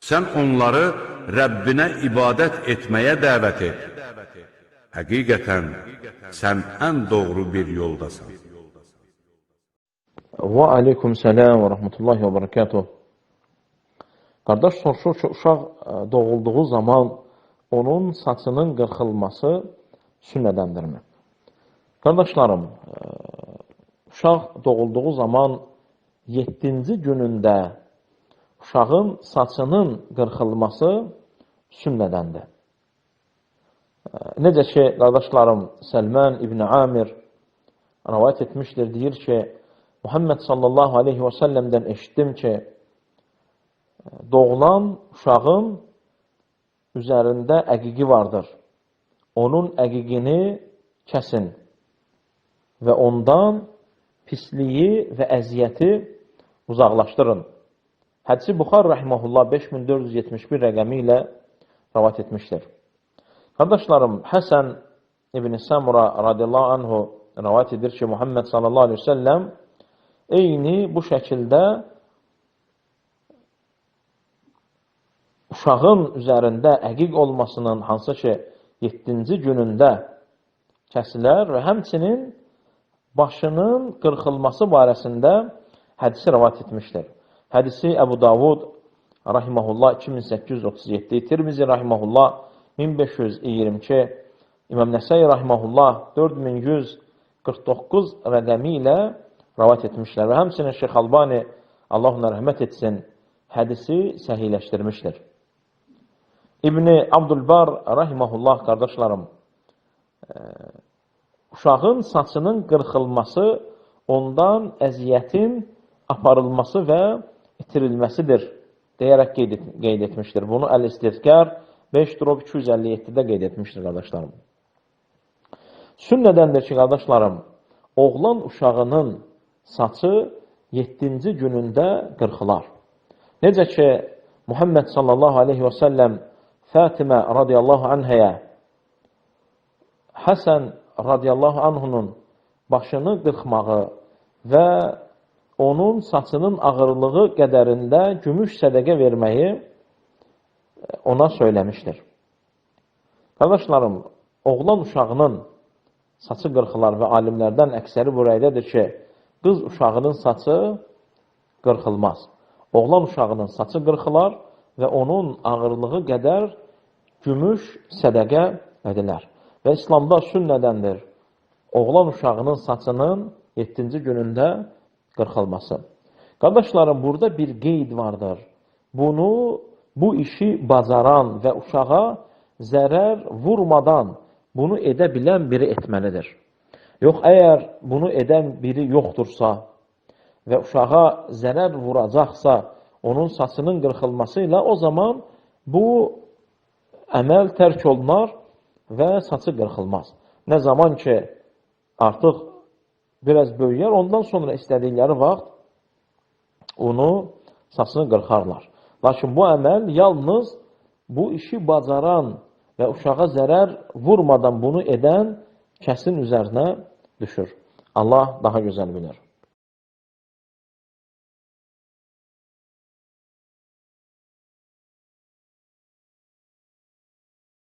Sən onları Rəbbinə ibadət etməyə dəvət et. Həqiqətən, sən ən doğru bir yoldasan. Və aleykum salam və rahmetullahi və barakatuh. Qardaş soruşur ki, uşaq ə, doğulduğu zaman onun saçının qırxılması sünnədəndirmi? Qardaşlarım, ə, uşaq doğulduğu zaman 7-ci günündə uşağın saçının qırxılması sünnədəndir. Necə ki, qardaşlarım, Səlmən İbn Amir rəvayət etmişdir, deyir ki, Muhammed sallallahu aleyhi və səlləmdən eşitdim ki, doğulan uşağın üzərində əqiqi vardır. Onun əqiqini kəsin və ondan pisliyi və əziyyəti uzaqlaşdırın. Hədisi Buxar rəhməhullah 5471 rəqəmi ilə rəvat etmişdir. Qardaşlarım, Həsən İbn Səmura radiyallahu anhu rəvat edir ki, Muhammed sallallahu aleyhi ve səlləm eyni bu şəkildə uşağın üzərində əqiq olmasının hansı ki 7-ci günündə kəsilər və həmçinin başının qırxılması barəsində hədisi rəvat etmişdir. Hədisi Əbu Davud rahimehullah 2837, Tirmizi rahimehullah 1522, İmam Nəsai rahimehullah 4149 rəqəmi ilə rəvat etmişlər və həmçinin Şeyx Albani Allah ona rəhmət etsin hədisi səhiləşdirmişdir. İbni Abdülbar rahimehullah qardaşlarım e, uşağın saçının qırxılması ondan əziyyətin aparılması və itirilməsidir deyərək qeyd, et, qeyd etmişdir. Bunu Əl-İstizkar 5-257-də qeyd etmişdir qardaşlarım. Sünnədəndir ki, qardaşlarım, oğlan uşağının saçı 7-ci günündə qırxılar. Necə ki, Muhammed sallallahu aleyhi və səlləm Fatimə radiyallahu anhəyə Həsən radiyallahu anhunun başını qırxmağı və onun saçının ağırlığı qədərində gümüş sədəqə verməyi ona söyləmişdir. Qardaşlarım, oğlan uşağının saçı qırxılar və alimlərdən əksəri bu rəydədir ki, qız uşağının saçı qırxılmaz. Oğlan uşağının saçı qırxılar və onun ağırlığı qədər gümüş sədəqə edilər. Və İslamda sünnədəndir oğlan uşağının saçının 7-ci günündə qırxılması. Qardaşlarım, burada bir qeyd vardır. Bunu, bu işi bacaran və uşağa zərər vurmadan bunu edə bilən biri etməlidir. Yox, əgər bunu edən biri yoxdursa və uşağa zərər vuracaqsa, onun saçının qırxılması ilə o zaman bu əməl tərk olunar və saçı qırxılmaz. Nə zaman ki, artıq biraz böyüyər, ondan sonra istədikləri vaxt onu saçını qırxarlar. Lakin bu əməl yalnız bu işi bacaran və uşağa zərər vurmadan bunu edən kəsin üzərinə düşür. Allah daha gözəl bilir.